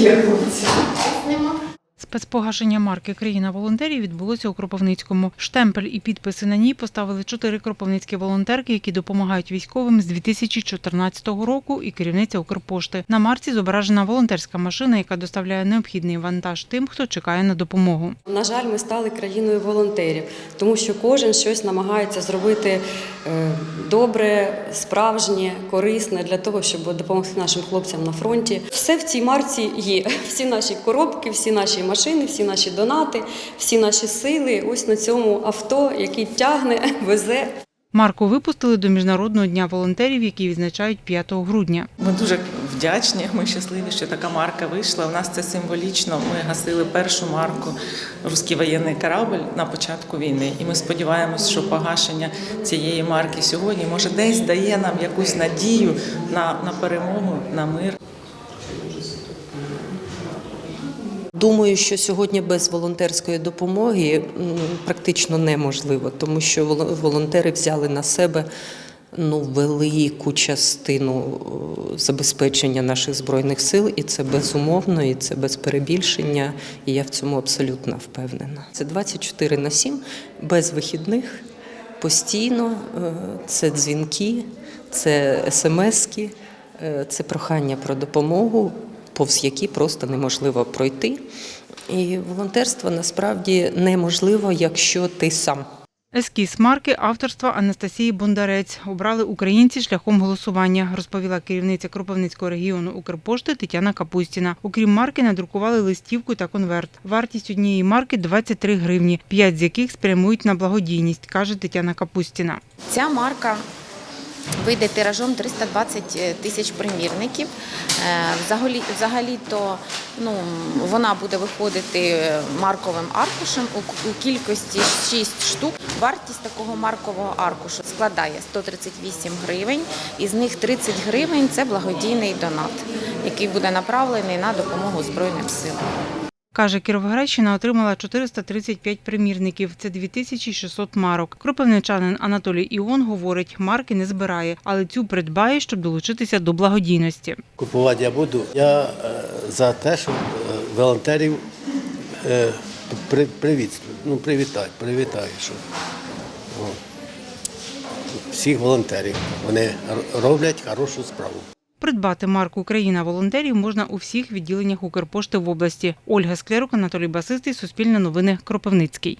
є хлопці. Спецпогашення марки Країна волонтерів відбулося у Кропивницькому. Штемпель і підписи на ній поставили чотири кропивницькі волонтерки, які допомагають військовим з 2014 року, і керівниця Укрпошти. На марці зображена волонтерська машина, яка доставляє необхідний вантаж тим, хто чекає на допомогу. На жаль, ми стали країною волонтерів, тому що кожен щось намагається зробити е, добре, справжнє, корисне для того, щоб допомогти нашим хлопцям на фронті. Все в цій марці є. Всі наші коробки, всі наші машини, всі наші донати, всі наші сили. Ось на цьому авто, який тягне, везе. Марку випустили до Міжнародного дня волонтерів, який відзначають 5 грудня. Ми дуже вдячні. Ми щасливі, що така марка вийшла. У нас це символічно. Ми гасили першу марку Руський воєнний корабль на початку війни. І ми сподіваємось, що погашення цієї марки сьогодні може десь дає нам якусь надію на, на перемогу, на мир. Думаю, що сьогодні без волонтерської допомоги практично неможливо, тому що воло- волонтери взяли на себе ну, велику частину е, забезпечення наших збройних сил, і це безумовно, і це без перебільшення. І я в цьому абсолютно впевнена. Це 24 на 7, без вихідних, постійно. е, Це дзвінки, це смски, е, це прохання про допомогу, повз які просто неможливо пройти. І волонтерство насправді неможливо, якщо ти сам. Ескіз марки авторства Анастасії Бондарець обрали українці шляхом голосування, розповіла керівниця Кропивницького регіону Укрпошти Тетяна Капустіна. Окрім марки, надрукували листівку та конверт. Вартість однієї марки 23 гривні, 5 з яких спрямують на благодійність, каже Тетяна Капустіна. Ця марка вийде тиражом 320 тисяч примірників. Е, Взагалі, взагалі то ну, вона буде виходити марковим аркушем у, у кількості 6 штук. Вартість такого маркового аркушу складає 138 гривень, із них 30 гривень це благодійний донат, який буде направлений на допомогу Збройним силам. Каже, Кіровоградщина отримала 435 примірників. Це 2600 марок. Кропивничанин Анатолій Іон говорить, марки не збирає, але цю придбає, щоб долучитися до благодійності. Купувати я буду. Я е, за те, щоб е, волонтерів е, привіт, ну, привітати, привітаю, що всіх волонтерів. Вони роблять хорошу справу. Придбати марку Україна волонтерів можна у всіх відділеннях Укрпошти в області. Ольга Склярук, Анатолій Басистий, Суспільне новини, Кропивницький.